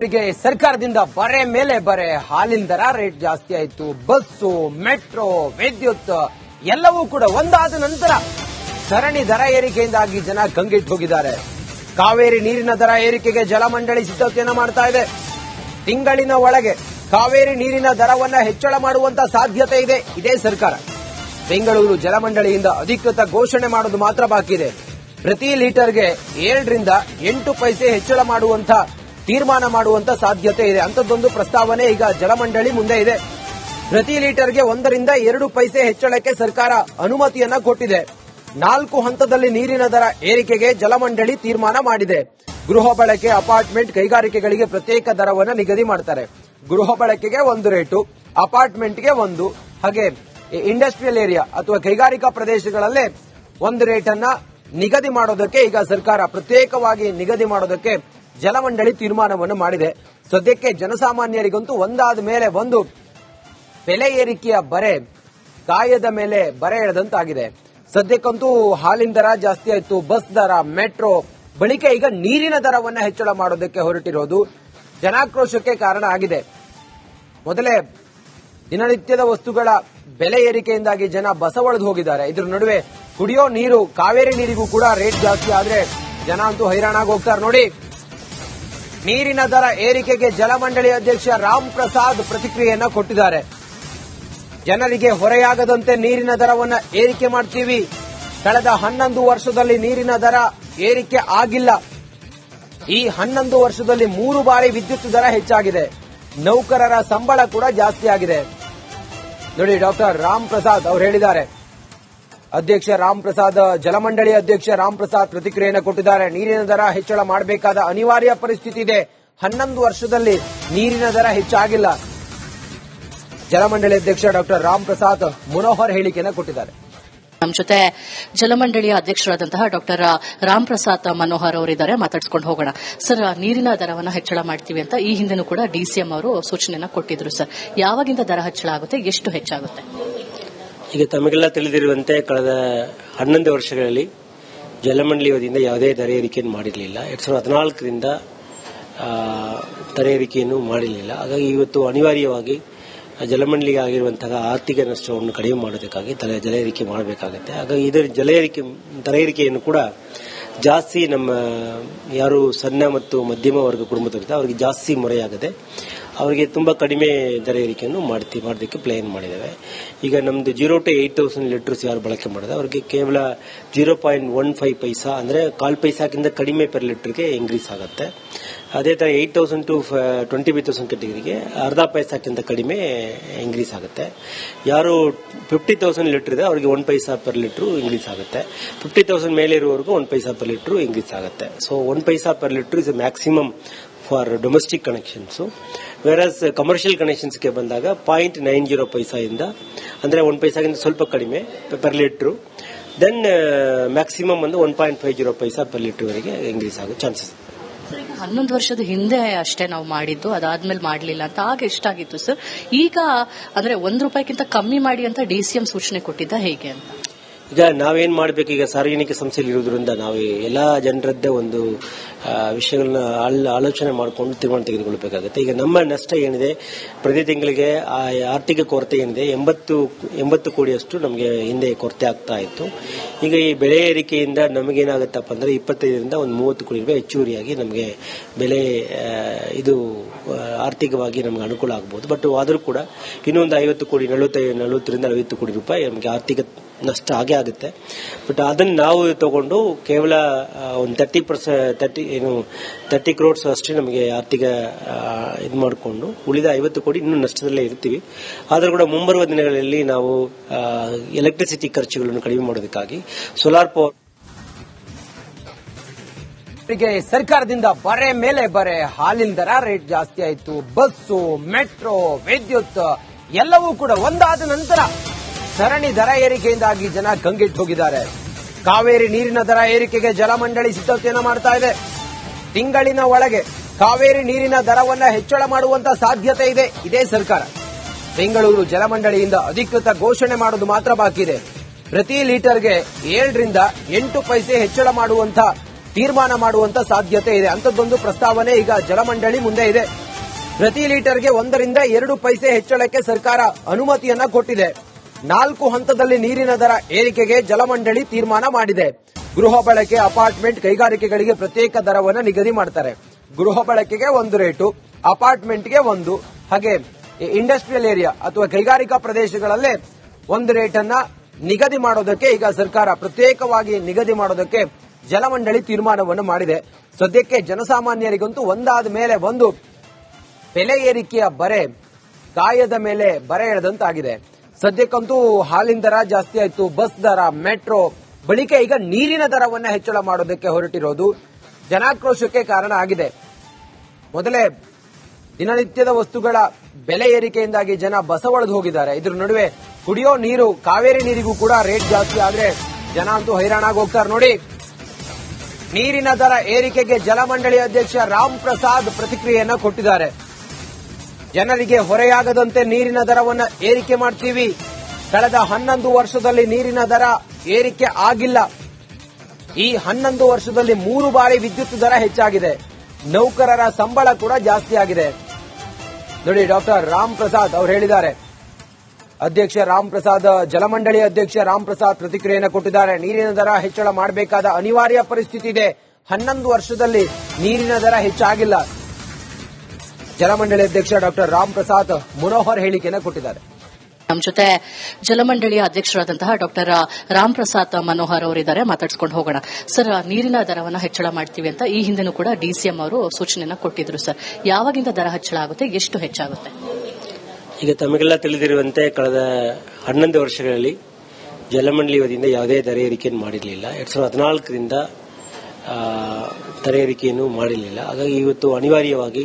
ಅವರಿಗೆ ಸರ್ಕಾರದಿಂದ ಬರೆ ಮೇಲೆ ಬರೆ ಹಾಲಿನ ದರ ರೇಟ್ ಜಾಸ್ತಿ ಆಯಿತು. ಬಸ್ಸು ಮೆಟ್ರೋ ವಿದ್ಯುತ್ ಎಲ್ಲವೂ ಕೂಡ ಒಂದಾದ ನಂತರ ಸರಣಿ ದರ ಏರಿಕೆಯಿಂದಾಗಿ ಜನ ಕಂಗೆಟ್ಟು ಹೋಗಿದ್ದಾರೆ. ಕಾವೇರಿ ನೀರಿನ ದರ ಏರಿಕೆಗೆ ಜಲಮಂಡಳಿ ಸಿದ್ಧತೆಯನ್ನು ಮಾಡ್ತಾ ಇದೆ. ತಿಂಗಳಿನ ಒಳಗೆ ಕಾವೇರಿ ನೀರಿನ ದರವನ್ನ ಹೆಚ್ಚಳ ಮಾಡುವಂತ ಸಾಧ್ಯತೆ ಇದೆ. ಇದೇ ಸರ್ಕಾರ. ಬೆಂಗಳೂರು ಜಲಮಂಡಳಿಯಿಂದ ಅಧಿಕೃತ ಘೋಷಣೆ ಮಾಡೋದು ಮಾತ್ರ ಬಾಕಿ ಇದೆ ಪ್ರತಿ ಲೀಟರ್ಗೆ ಏಳರಿಂದ ಎಂಟು ಪೈಸೆ ಹೆಚ್ಚಳ ಮಾಡುವಂತ ತೀರ್ಮಾನ ಮಾಡುವಂತ ಸಾಧ್ಯತೆ ಇದೆ. ಅಂತದ್ದೊಂದು ಪ್ರಸ್ತಾವನೆ ಈಗ ಜಲಮಂಡಳಿ ಮುಂದೆ ಇದೆ. ಪ್ರತಿ ಲೀಟರ್ಗೆ ಒಂದರಿಂದ ಎರಡು ಪೈಸೆ ಹೆಚ್ಚಳಕ್ಕೆ ಸರ್ಕಾರ ಅನುಮತಿಯನ್ನ ಕೊಟ್ಟಿದೆ. ನಾಲ್ಕು ಹಂತದಲ್ಲಿ ನೀರಿನ ದರ ಏರಿಕೆಗೆ ಜಲಮಂಡಳಿ ತೀರ್ಮಾನ ಮಾಡಿದೆ. ಗೃಹ ಬಳಕೆ, ಅಪಾರ್ಟ್ಮೆಂಟ್ ಕೈಗಾರಿಕೆಗಳಿಗೆ ಪ್ರತ್ಯೇಕ ದರವನ್ನು ನಿಗದಿ ಮಾಡ್ತಾರೆ. ಗೃಹ ಬಳಕೆಗೆ ಒಂದು ರೇಟು, ಅಪಾರ್ಟ್ಮೆಂಟ್ಗೆ ಒಂದು. ಹಾಗೆ ಇಂಡಸ್ಟ್ರಿಯಲ್ ಏರಿಯಾ ಅಥವಾ ಕೈಗಾರಿಕಾ ಪ್ರದೇಶಗಳಲ್ಲೇ ಒಂದು ರೇಟ್ ಅನ್ನ ನಿಗದಿ ಮಾಡೋದಕ್ಕೆ ಈಗ ಸರ್ಕಾರ ಪ್ರತ್ಯೇಕವಾಗಿ ನಿಗದಿ ಮಾಡೋದಕ್ಕೆ ಜಲಮಂಡಳಿ ತೀರ್ಮಾನವನ್ನು ಮಾಡಿದೆ. ಸದ್ಯಕ್ಕೆ ಜನಸಾಮಾನ್ಯರಿಗಂತೂ ಒಂದಾದ ಮೇಲೆ ಒಂದು ಬೆಲೆ ಏರಿಕೆಯ ಬರೆ ಕಾಯದ ಮೇಲೆ ಬರೆ ಎಳೆದಂತಾಗಿದೆ. ಸದ್ಯಕ್ಕಂತೂ ಹಾಲಿನ ದರ ಜಾಸ್ತಿ ಆಯಿತು. ಬಸ್ ದರ, ಮೆಟ್ರೋ, ಬಳಿಕ ಈಗ ನೀರಿನ ದರವನ್ನು ಹೆಚ್ಚಳ ಮಾಡೋದಕ್ಕೆ ಹೊರಟಿರೋದು ಜನಾಕ್ರೋಶಕ್ಕೆ ಕಾರಣ ಆಗಿದೆ. ಮೊದಲೇ ದಿನನಿತ್ಯದ ವಸ್ತುಗಳ ಬೆಲೆ ಏರಿಕೆಯಿಂದಾಗಿ ಜನ ಬಸವಳದು ಹೋಗಿದ್ದಾರೆ. ಇದರ ನಡುವೆ ಕುಡಿಯೋ ನೀರು, ಕಾವೇರಿ ನೀರಿಗೂ ಕೂಡ ರೇಟ್ ಜಾಸ್ತಿ ಆದ್ರೆ ಜನ ಅಂತೂ ಹೈರಾಣಾಗಿ ಹೋಗ್ತಾರೆ. ನೋಡಿ ನೀರಿನ ದರ ಏರಿಕೆಗೆ ಜಲಮಂಡಳಿ ಅಧ್ಯಕ್ಷ ರಾಮ್ ಪ್ರಸಾದ್ ಪ್ರತಿಕ್ರಿಯೆಯನ್ನು ಕೊಟ್ಟಿದ್ದಾರೆ. ಜನರಿಗೆ ಹೊರೆಯಾಗದಂತೆ ನೀರಿನ ದರವನ್ನು ಏರಿಕೆ ಮಾಡ್ತೀವಿ. ಕಳೆದ ಹನ್ನೊಂದು ವರ್ಷದಲ್ಲಿ ನೀರಿನ ದರ ಏರಿಕೆ ಆಗಿಲ್ಲ. ಈ ಹನ್ನೊಂದು ವರ್ಷದಲ್ಲಿ ಮೂರು ಬಾರಿ ವಿದ್ಯುತ್ ದರ ಹೆಚ್ಚಾಗಿದೆ. ನೌಕರರ ಸಂಬಳ ಕೂಡ ಜಾಸ್ತಿ ಆಗಿದೆ ನೋಡಿ ಡಾಕ್ಟರ್ ರಾಮ್ ಪ್ರಸಾದ್ ಅವರು ಹೇಳಿದ್ದಾರೆ. ಅಧ್ಯಕ್ಷ ರಾಮ್ ಪ್ರಸಾದ್ ಜಲಮಂಡಳಿ ಅಧ್ಯಕ್ಷ ರಾಮ್ ಪ್ರಸಾದ್ ಪ್ರತಿಕ್ರಿಯೆಯನ್ನು ಕೊಟ್ಟಿದ್ದಾರೆ. ನೀರಿನ ದರ ಹೆಚ್ಚಳ ಮಾಡಬೇಕಾದ ಅನಿವಾರ್ಯ ಪರಿಸ್ಥಿತಿ ಇದೆ. ಹನ್ನೊಂದು ವರ್ಷದಲ್ಲಿ ನೀರಿನ ದರ ಹೆಚ್ಚಾಗಿಲ್ಲ. ಜಲಮಂಡಳಿ ಅಧ್ಯಕ್ಷ ಡಾಕ್ಟರ್ ರಾಮ್ ಪ್ರಸಾದ್ ಮನೋಹರ್ ಹೇಳಿಕೆಯನ್ನು ಕೊಟ್ಟಿದ್ದಾರೆ. ನಮ್ಮ ಜೊತೆ ಜಲಮಂಡಳಿಯ ಅಧ್ಯಕ್ಷರಾದಂತಹ ಡಾಕ್ಟರ್ ರಾಮ್ ಪ್ರಸಾದ್ ಮನೋಹರ್ ಅವರಿದ್ದಾರೆ. ಮಾತಾಡ್ಸ್ಕೊಂಡು ಹೋಗೋಣ. ಸರ್, ನೀರಿನ ದರವನ್ನು ಹೆಚ್ಚಳ ಮಾಡ್ತೀವಿ ಅಂತ ಈ ಹಿಂದೆನೂ ಕೂಡ ಡಿಸಿಎಂ ಅವರು ಸೂಚನೆಯನ್ನು ಕೊಟ್ಟಿದ್ರು ಸರ್. ಯಾವಾಗಿಂದ ದರ ಹೆಚ್ಚಳ ಆಗುತ್ತೆ? ಎಷ್ಟು ಹೆಚ್ಚಾಗುತ್ತೆ? ಈಗ ತಮಗೆಲ್ಲ ತಿಳಿದಿರುವಂತೆ ಕಳೆದ ಹನ್ನೊಂದು ವರ್ಷಗಳಲ್ಲಿ ಜಲಮಂಡಳಿ ವತಿಯಿಂದ ಯಾವುದೇ ದರ ಏರಿಕೆಯನ್ನು ಮಾಡಿರಲಿಲ್ಲ. ಎರಡ್ ಸಾವಿರದ ಹದಿನಾಲ್ಕರಿಂದ ದರ ಏರಿಕೆಯನ್ನು ಮಾಡಿರಲಿಲ್ಲ. ಹಾಗಾಗಿ ಇವತ್ತು ಅನಿವಾರ್ಯವಾಗಿ ಜಲಮಂಡಳಿಗೆ ಆಗಿರುವಂತಹ ಆರ್ಥಿಕ ನಷ್ಟವನ್ನು ಕಡಿಮೆ ಮಾಡೋದಕ್ಕಾಗಿ ತಲೆ, ಜಲ ಏರಿಕೆ ಮಾಡಬೇಕಾಗುತ್ತೆ. ಹಾಗಾಗಿ ಇದರ ಜಲ ಏರಿಕೆ ದರ ಏರಿಕೆಯನ್ನು ಕೂಡ ಜಾಸ್ತಿ ನಮ್ಮ ಯಾರು ಸಣ್ಣ ಮತ್ತು ಮಧ್ಯಮ ವರ್ಗ ಕುಟುಂಬದವರಿದೆ ಅವರಿಗೆ ಜಾಸ್ತಿ ಮೊರೆಯಾಗದೆ ಅವರಿಗೆ ತುಂಬಾ ಕಡಿಮೆ ದರ ಏರಿಕೆಯನ್ನು ಮಾಡ್ತೀವಿ ಮಾಡೋದಕ್ಕೆ ಪ್ಲಾನ್ ಮಾಡಿದ್ದೇವೆ. ಈಗ ನಮ್ದು zero to eight thousand litres ಯಾರು ಬಳಕೆ ಮಾಡಿದ್ರೆ ಅವರಿಗೆ ಕೇವಲ zero point one five paisa ಅಂದ್ರೆ ಕಾಲ್ ಪೈಸಾಕ್ಕಿಂತ ಕಡಿಮೆ ಪರ್ ಲೀಟರ್ಗೆ ಇನ್ಕ್ರೀಸ್ ಆಗುತ್ತೆ. ಅದೇ ತರ eight thousand to twenty five thousand ಕೆಟಗರಿಗೆ ಅರ್ಧ ಪೈಸಾಕ್ಕಿಂತ ಕಡಿಮೆ ಇನ್ಕ್ರೀಸ್ ಆಗುತ್ತೆ. ಯಾರು ಫಿಫ್ಟಿ ತೌಸಂಡ್ ಲೀಟರ್ ಇದೆ, ಅವರಿಗೆ one paisa per litre increase ಆಗುತ್ತೆ. ಫಿಫ್ಟಿ ತೌಸಂಡ್ ಮೇಲೆ ಇರುವವರೆಗೂ one paisa per litre increase ಆಗುತ್ತೆ. So one paisa per litre is maximum for domestic connections versus commercial ಕನೆಕ್ಷನ್ಸ್ಗೆ ಬಂದಾಗ ಪಾಯಿಂಟ್ ನೈನ್ ಜೀರೋ ಪೈಸಾ ಇಂದ ಅಂದ್ರೆ ಒನ್ ಪೈಸಾಗಿಂತ ಸ್ವಲ್ಪ ಕಡಿಮೆ ಪರ್ ಲೀಟರ್ ದೆನ್ ಮ್ಯಾಕ್ಸಿಮಮ್ ಒಂದು one point five zero paisa per litre ವರೆಗೆ increase ಆಗೋ ಚಾನ್ಸಸ್ ಹನ್ನೊಂದು ವರ್ಷದ ಹಿಂದೆ ಅಷ್ಟೇ ನಾವು ಮಾಡಿದ್ದು, ಅದಾದ್ಮೇಲೆ ಮಾಡಲಿಲ್ಲ ಅಂತ. ಆಗ ಎಷ್ಟಾಗಿತ್ತು ಸರ್ ಈಗ, ಅಂದ್ರೆ ಒಂದ್ ರೂಪಾಯಿಗಿಂತ ಕಮ್ಮಿ ಮಾಡಿ ಅಂತ ಡಿಸಿಎಂ ಸೂಚನೆ ಕೊಟ್ಟಿದ್ದ ಹೇಗೆ ಅಂತ? ಈಗ ನಾವೇನ್ ಮಾಡಬೇಕು? ಈಗ ಸಾರ್ವಜನಿಕ ಸಂಸ್ಥೆಯಲ್ಲಿ ಇರೋದ್ರಿಂದ ನಾವು ಎಲ್ಲಾ ಜನರದ್ದೇ ಒಂದು ವಿಷಯಗಳನ್ನ ಆಲ್- ಆಲೋಚನೆ ಮಾಡಿಕೊಂಡು ತೀರ್ಮಾನ ತೆಗೆದುಕೊಳ್ಬೇಕಾಗುತ್ತೆ. ಈಗ ನಮ್ಮ ನಷ್ಟ ಏನಿದೆ? ಪ್ರತಿ ತಿಂಗಳಿಗೆ ಆರ್ಥಿಕ ಕೊರತೆ ಏನಿದೆ? ಎಂಬತ್ತು ಎಂಬತ್ತು ಕೋಟಿಯಷ್ಟು ನಮಗೆ ಹಿಂದೆ ಕೊರತೆ ಆಗ್ತಾ ಇತ್ತು. ಈಗ ಈ ಬೆಳೆ ಏರಿಕೆಯಿಂದ ನಮಗೇನಾಗುತ್ತಪ್ಪ ಅಂದ್ರೆ ಇಪ್ಪತ್ತೈದರಿಂದ ಒಂದು ಮೂವತ್ತು ಕೋಟಿ ರೂಪಾಯಿ ಹೆಚ್ಚುವರಿಯಾಗಿ ನಮಗೆ ಬೆಲೆ ಇದು ಆರ್ಥಿಕವಾಗಿ ನಮಗೆ ಅನುಕೂಲ ಆಗಬಹುದು ಬಟ್ ಆದರೂ ಕೂಡ ಇನ್ನೊಂದು ಐವತ್ತು ಕೋಟಿ ನಲವತ್ತರಿಂದ ಐವತ್ತು ಕೋಟಿ ರೂಪಾಯಿ ನಮಗೆ ಆರ್ಥಿಕ ನಷ್ಟ ಆಗೇ ಆಗುತ್ತೆ. ಬಟ್ ಅದನ್ನು ನಾವು ತಗೊಂಡು ಕೇವಲ ಒಂದು ತರ್ಟಿ ಪರ್ಸೆಂಟ್ ತರ್ಟಿ ಏನು ತರ್ಟಿ ಕ್ರೋಡ್ಸ್ ಅಷ್ಟೇ ನಮಗೆ ಆರ್ಥಿಕ ಇದು ಮಾಡಿಕೊಂಡು ಉಳಿದ ಐವತ್ತು ಕೋಟಿ ಇನ್ನೂ ನಷ್ಟದಲ್ಲೇ ಇರ್ತೀವಿ. ಆದರೂ ಕೂಡ ಮುಂಬರುವ ದಿನಗಳಲ್ಲಿ ನಾವು ಎಲೆಕ್ಟ್ರಿಸಿಟಿ ಖರ್ಚುಗಳನ್ನು ಕಡಿಮೆ ಮಾಡೋದಕ್ಕಾಗಿ ಸೋಲಾರ್ ಪವರ್ ಸರ್ಕಾರದಿಂದ ಬರೆ ಮೇಲೆ ಬರೆ ಹಾಲಿನ ದರ ರೇಟ್ ಜಾಸ್ತಿ ಆಯಿತು. ಬಸ್ಸು ಮೆಟ್ರೋ ವಿದ್ಯುತ್ ಎಲ್ಲವೂ ಕೂಡ ಒಂದಾದ ನಂತರ ಸರಣಿ ದರ ಏರಿಕೆಯಿಂದಾಗಿ ಜನ ಕಂಗೆಟ್ಟು ಹೋಗಿದ್ದಾರೆ. ಕಾವೇರಿ ನೀರಿನ ದರ ಏರಿಕೆಗೆ ಜಲಮಂಡಳಿ ಸಿದ್ಧತೆಯನ್ನು ಮಾಡ್ತಾ ಇದೆ. ತಿಂಗಳಿನ ಒಳಗೆ ಕಾವೇರಿ ನೀರಿನ ದರವನ್ನ ಹೆಚ್ಚಳ ಮಾಡುವಂತ ಸಾಧ್ಯತೆ ಇದೆ. ಇದೇ ಸರ್ಕಾರ. ಬೆಂಗಳೂರು ಜಲಮಂಡಳಿಯಿಂದ ಅಧಿಕೃತ ಘೋಷಣೆ ಮಾಡೋದು ಮಾತ್ರ ಬಾಕಿ ಇದೆ. ಪ್ರತಿ ಲೀಟರ್ಗೆ ಏಳರಿಂದ ಎಂಟು ಪೈಸೆ ಹೆಚ್ಚಳ ಮಾಡುವಂತ, ತೀರ್ಮಾನ ಮಾಡುವಂತ ಸಾಧ್ಯತೆ ಇದೆ. ಅಂತದೊಂದು ಪ್ರಸ್ತಾವನೆ ಈಗ ಜಲಮಂಡಳಿ ಮುಂದೆ ಇದೆ. ಪ್ರತಿ ಲೀಟರ್ಗೆ ಒಂದರಿಂದ ಎರಡು ಪೈಸೆ ಹೆಚ್ಚಳಕ್ಕೆ ಸರ್ಕಾರ ಅನುಮತಿಯನ್ನ ಕೊಟ್ಟಿದೆ. ನಾಲ್ಕು ಹಂತದಲ್ಲಿ ನೀರಿನ ದರ ಏರಿಕೆಗೆ ಜಲಮಂಡಳಿ ತೀರ್ಮಾನ ಮಾಡಿದೆ. ಗೃಹ ಬಳಕೆ, ಅಪಾರ್ಟ್ಮೆಂಟ್ ಕೈಗಾರಿಕೆಗಳಿಗೆ ಪ್ರತ್ಯೇಕ ದರವನ್ನು ನಿಗದಿ ಮಾಡ್ತಾರೆ. ಗೃಹ ಬಳಕೆಗೆ ಒಂದು ರೇಟು, ಅಪಾರ್ಟ್ಮೆಂಟ್ಗೆ ಒಂದು. ಹಾಗೆ ಇಂಡಸ್ಟ್ರಿಯಲ್ ಏರಿಯಾ ಅಥವಾ ಕೈಗಾರಿಕಾ ಪ್ರದೇಶಗಳಲ್ಲೇ ಒಂದು ರೇಟನ್ನ ನಿಗದಿ ಮಾಡೋದಕ್ಕೆ ಈಗ ಸರ್ಕಾರ ಪ್ರತ್ಯೇಕವಾಗಿ ನಿಗದಿ ಮಾಡೋದಕ್ಕೆ ಜಲಮಂಡಳಿ ತೀರ್ಮಾನವನ್ನು ಮಾಡಿದೆ. ಸದ್ಯಕ್ಕೆ ಜನಸಾಮಾನ್ಯರಿಗಂತೂ ಒಂದಾದ ಮೇಲೆ ಒಂದು ಬೆಲೆ ಏರಿಕೆಯ ಬರೆ ಕಾಯದ ಮೇಲೆ ಬರೆ ಎಳೆದಂತಾಗಿದೆ. ಸದ್ಯಕ್ಕಂತೂ ಹಾಲಿನ ದರ ಜಾಸ್ತಿ ಆಯ್ತು. ಬಸ್ ದರ, ಮೆಟ್ರೋ, ಬಳಿಕ ಈಗ ನೀರಿನ ದರವನ್ನ ಹೆಚ್ಚಳ ಮಾಡೋದಕ್ಕೆ ಹೊರಟಿರೋದು ಜನಾಕ್ರೋಶಕ್ಕೆ ಕಾರಣ ಆಗಿದೆ. ಮೊದಲೇ ದಿನನಿತ್ಯದ ವಸ್ತುಗಳ ಬೆಲೆ ಏರಿಕೆಯಿಂದಾಗಿ ಜನ ಬಸವಳದು ಹೋಗಿದ್ದಾರೆ. ಇದ್ರ ನಡುವೆ ಕುಡಿಯೋ ನೀರು, ಕಾವೇರಿ ನೀರಿಗೂ ಕೂಡ ರೇಟ್ ಜಾಸ್ತಿ ಆದ್ರೆ ಜನ ಅಂತೂ ಹೈರಾಣಾಗಿ ಹೋಗ್ತಾರೆ ನೋಡಿ. ನೀರಿನ ದರ ಏರಿಕೆಗೆ ಜಲಮಂಡಳಿ ಅಧ್ಯಕ್ಷ ರಾಮ್ ಪ್ರಸಾದ್ ಪ್ರತಿಕ್ರಿಯೆಯನ್ನ ಕೊಟ್ಟಿದ್ದಾರೆ. ಜನರಿಗೆ ಹೊರೆಯಾಗದಂತೆ ನೀರಿನ ದರವನ್ನು ಏರಿಕೆ ಮಾಡ್ತೀವಿ. ಕಳೆದ ಹನ್ನೊಂದು ವರ್ಷದಲ್ಲಿ ನೀರಿನ ದರ ಏರಿಕೆ ಆಗಿಲ್ಲ. ಈ ಹನ್ನೊಂದು ವರ್ಷದಲ್ಲಿ ಮೂರು ಬಾರಿ ವಿದ್ಯುತ್ ದರ ಹೆಚ್ಚಾಗಿದೆ. ನೌಕರರ ಸಂಬಳ ಕೂಡ ಜಾಸ್ತಿ ಆಗಿದೆ. ನೋಡಿ, ಡಾಕ್ಟರ್ ರಾಮ್ ಪ್ರಸಾದ್ ಅವರು ಹೇಳಿದ್ದಾರೆ. ಅಧ್ಯಕ್ಷ ರಾಮ್ ಪ್ರಸಾದ್ ಜಲಮಂಡಳಿ ಅಧ್ಯಕ್ಷ ರಾಮ್ ಪ್ರಸಾದ್ ಪ್ರತಿಕ್ರಿಯೆಯನ್ನು ಕೊಟ್ಟಿದ್ದಾರೆ. ನೀರಿನ ದರ ಹೆಚ್ಚಳ ಮಾಡಬೇಕಾದ ಅನಿವಾರ್ಯ ಪರಿಸ್ಥಿತಿ ಇದೆ. ಹನ್ನೊಂದು ವರ್ಷದಲ್ಲಿ ನೀರಿನ ದರ ಹೆಚ್ಚಾಗಿಲ್ಲ. ಜಲಮಂಡಳಿ ಅಧ್ಯಕ್ಷ ಡಾಕ್ಟರ್ ರಾಮ್ ಪ್ರಸಾದ್ ಮನೋಹರ್ ಹೇಳಿಕೆಯನ್ನು ಕೊಟ್ಟಿದ್ದಾರೆ. ನಮ್ಮ ಜೊತೆ ಜಲಮಂಡಳಿಯ ಅಧ್ಯಕ್ಷರಾದಂತಹ ಡಾಕ್ಟರ್ ರಾಮ್ ಪ್ರಸಾದ್ ಮನೋಹರ್ ಅವರಿದ್ದಾರೆ. ಮಾತಾಡ್ಸ್ಕೊಂಡು ಹೋಗೋಣ. ಸರ್ ನೀರಿನ ದರವನ್ನು ಹೆಚ್ಚಳ ಮಾಡ್ತೀವಿ ಅಂತ ಈ ಹಿಂದೆನೂ ಕೂಡ ಡಿಸಿಎಂ ಅವರು ಸೂಚನೆಯನ್ನು ಕೊಟ್ಟಿದ್ರು ಸರ್. ಯಾವಾಗಿಂದ ದರ ಹೆಚ್ಚಳ ಆಗುತ್ತೆ? ಎಷ್ಟು ಹೆಚ್ಚಾಗುತ್ತೆ? ಈಗ ತಮಗೆಲ್ಲ ತಿಳಿದಿರುವಂತೆ ಕಳೆದ ಹನ್ನೊಂದು ವರ್ಷಗಳಲ್ಲಿ ಜಲಮಂಡಳಿ ವತಿಯಿಂದ ಯಾವುದೇ ದರ ಏರಿಕೆಯನ್ನು ಮಾಡಿರಲಿಲ್ಲ. ಎರಡ್ ಸಾವಿರದ ಹದಿನಾಲ್ಕರಿಂದ ದರ ಏರಿಕೆಯನ್ನು ಮಾಡಿರಲಿಲ್ಲ. ಹಾಗಾಗಿ ಇವತ್ತು ಅನಿವಾರ್ಯವಾಗಿ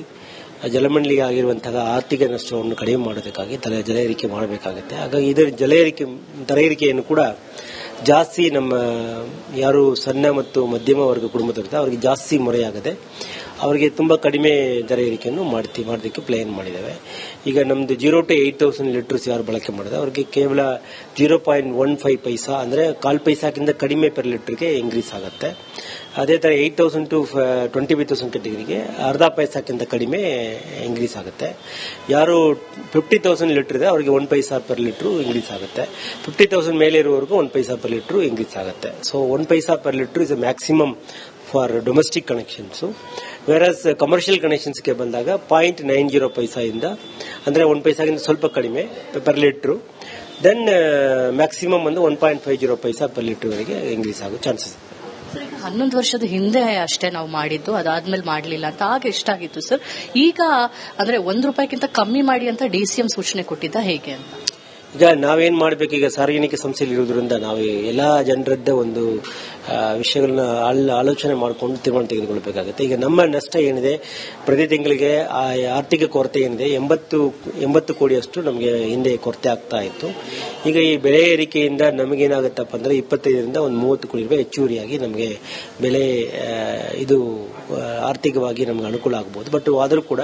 ಜಲಮಂಡಳಿಗೆ ಆಗಿರುವಂತಹ ಆರ್ಥಿಕ ನಷ್ಟವನ್ನು ಕಡಿಮೆ ಮಾಡೋದಕ್ಕಾಗಿ ದರ ಜಲ ಏರಿಕೆ ಮಾಡಬೇಕಾಗುತ್ತೆ. ಹಾಗಾಗಿ ಇದರ ಜಲ ಏರಿಕೆ ದರ ಏರಿಕೆಯನ್ನು ಕೂಡ ಜಾಸ್ತಿ ನಮ್ಮ ಯಾರು ಸಣ್ಣ ಮತ್ತು ಮಧ್ಯಮ ವರ್ಗ ಕುಟುಂಬದವರಿದೆ ಅವರಿಗೆ ಜಾಸ್ತಿ ಮೊರೆಯಾಗದೆ ಅವರಿಗೆ ತುಂಬಾ ಕಡಿಮೆ ದರ ಏರಿಕೆಯನ್ನು ಮಾಡ್ತೀವಿ ಮಾಡೋದಕ್ಕೆ ಪ್ಲಾನ್ ಮಾಡಿದ್ದೇವೆ. ಈಗ ನಮ್ದು zero to eight thousand litres ಯಾರು ಬಳಕೆ ಮಾಡಿದೆ ಅವರಿಗೆ ಕೇವಲ zero point one five paisa ಅಂದ್ರೆ ಕಾಲ್ ಪೈಸಾಕ್ಕಿಂತ ಕಡಿಮೆ ಪರ್ ಲೀಟರ್ಗೆ ಇನ್ಕ್ರೀಸ್ ಆಗುತ್ತೆ. ಅದೇ ತರ eight thousand to twenty five thousand ಕೆಟಗರಿಗೆ ಅರ್ಧ ಪೈಸಾಕ್ಕಿಂತ ಕಡಿಮೆ ಇನ್ಕ್ರೀಸ್ ಆಗುತ್ತೆ. ಯಾರು ಫಿಫ್ಟಿ ತೌಸಂಡ್ ಲೀಟರ್ ಇದೆ ಅವರಿಗೆ one paisa per litre increase ಆಗುತ್ತೆ. ಫಿಫ್ಟಿ ತೌಸಂಡ್ ಮೇಲೆ ಇರುವವರೆಗೂ one paisa per litre increase ಆಗುತ್ತೆ. So one paisa per litre is uh maximum for domestic connections versus commercial ಕನೆಕ್ಷನ್ಸ್ಗೆ ಬಂದಾಗ ಪಾಯಿಂಟ್ ನೈನ್ ಜೀರೋ ಪೈಸಾಯಿಂದ ಅಂದರೆ ಒಂದು ಪೈಸಾಗಿಂದ ಸ್ವಲ್ಪ ಕಡಿಮೆ ಪರ್ ಲೀಟ್ರು ದೆನ್ ಮ್ಯಾಕ್ಸಿಮಮ್ ಒಂದು one point five zero paisa per ಲೀಟರ್ವರೆಗೆ ಇಂಗ್ಲೀಷ್ ಆಗೋ ಚಾನ್ಸಸ್ ಹನ್ನೊಂದು ವರ್ಷದ ಹಿಂದೆ ಅಷ್ಟೇ ನಾವು ಮಾಡಿದ್ದು, ಅದಾದ್ಮೇಲೆ ಮಾಡಲಿಲ್ಲ ಅಂತ. ಆಗ ಎಷ್ಟಾಗಿತ್ತು ಸರ್ ಈಗ, ಅಂದ್ರೆ ಒಂದ್ ರೂಪಾಯಿಗಿಂತ ಕಮ್ಮಿ ಮಾಡಿ ಅಂತ ಡಿಸಿಎಂ ಸೂಚನೆ ಕೊಟ್ಟಿದ್ದ ಹೇಗೆ ಅಂತ? ಈಗ ನಾವೇನ್ ಮಾಡಬೇಕು ಈಗ ಸಾರ್ವಜನಿಕ ಸಂಸ್ಥೆಯಲ್ಲಿ ಇರೋದ್ರಿಂದ ನಾವು ಎಲ್ಲಾ ಜನರದ್ದ ಒಂದು ವಿಷಯಗಳನ್ನ ಆಲೋಚನೆ ಮಾಡಿಕೊಂಡು ತೀರ್ಮಾನ ತೆಗೆದುಕೊಳ್ಬೇಕಾಗುತ್ತೆ. ಈಗ ನಮ್ಮ ನಷ್ಟ ಏನಿದೆ, ಪ್ರತಿ ತಿಂಗಳಿಗೆ ಆ ಆರ್ಥಿಕ ಕೊರತೆ ಏನಿದೆ, ಎಂಬತ್ತು ಎಂಬತ್ತು ಕೋಟಿಯಷ್ಟು ನಮಗೆ ಹಿಂದೆ ಕೊರತೆ ಆಗ್ತಾ ಇತ್ತು. ಈಗ ಈ ಬೆಲೆ ಏರಿಕೆಯಿಂದ ನಮಗೇನಾಗುತ್ತಪ್ಪ ಅಂದ್ರೆ ಇಪ್ಪತ್ತೈದರಿಂದ ಒಂದು ಮೂವತ್ತು ಕೋಟಿ ರೂಪಾಯಿ ಹೆಚ್ಚುವರಿಯಾಗಿ ನಮಗೆ ಬೆಲೆ ಇದು ಆರ್ಥಿಕವಾಗಿ ನಮಗೆ ಅನುಕೂಲ ಆಗಬಹುದು ಬಟ್ ಆದರೂ ಕೂಡ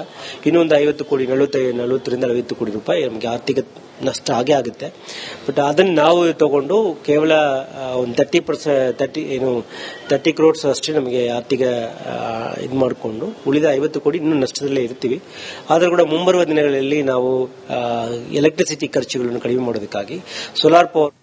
ಇನ್ನೊಂದು ಐವತ್ತು ಕೋಟಿ, ನಲವತ್ತೈ, ನಲವತ್ತರಿಂದ ಐವತ್ತು ಕೋಟಿ ರೂಪಾಯಿ ನಮಗೆ ಆರ್ಥಿಕ ನಷ್ಟ ಆಗೇ ಆಗುತ್ತೆ. ಬಟ್ ಅದನ್ನು ನಾವು ತಗೊಂಡು ಕೇವಲ ಒಂದು ತರ್ಟಿ ಪರ್ಸೆಂಟ್ ತರ್ಟಿ ಏನು ತರ್ಟಿ ಕ್ರೋಡ್ಸ್ ಅಷ್ಟೇ ನಮಗೆ ಆರ್ಥಿಕ ಇದು ಮಾಡಿಕೊಂಡು ಉಳಿದ ಐವತ್ತು ಕೋಟಿ ಇನ್ನೂ ನಷ್ಟದಲ್ಲೇ ಇರ್ತೀವಿ. ಆದರೂ ಕೂಡ ಮುಂಬರುವ ದಿನಗಳಲ್ಲಿ ನಾವು ಎಲೆಕ್ಟ್ರಿಸಿಟಿ ಖರ್ಚುಗಳನ್ನು ಕಡಿಮೆ ಮಾಡೋದಕ್ಕಾಗಿ ಸೋಲಾರ್ ಪವರ್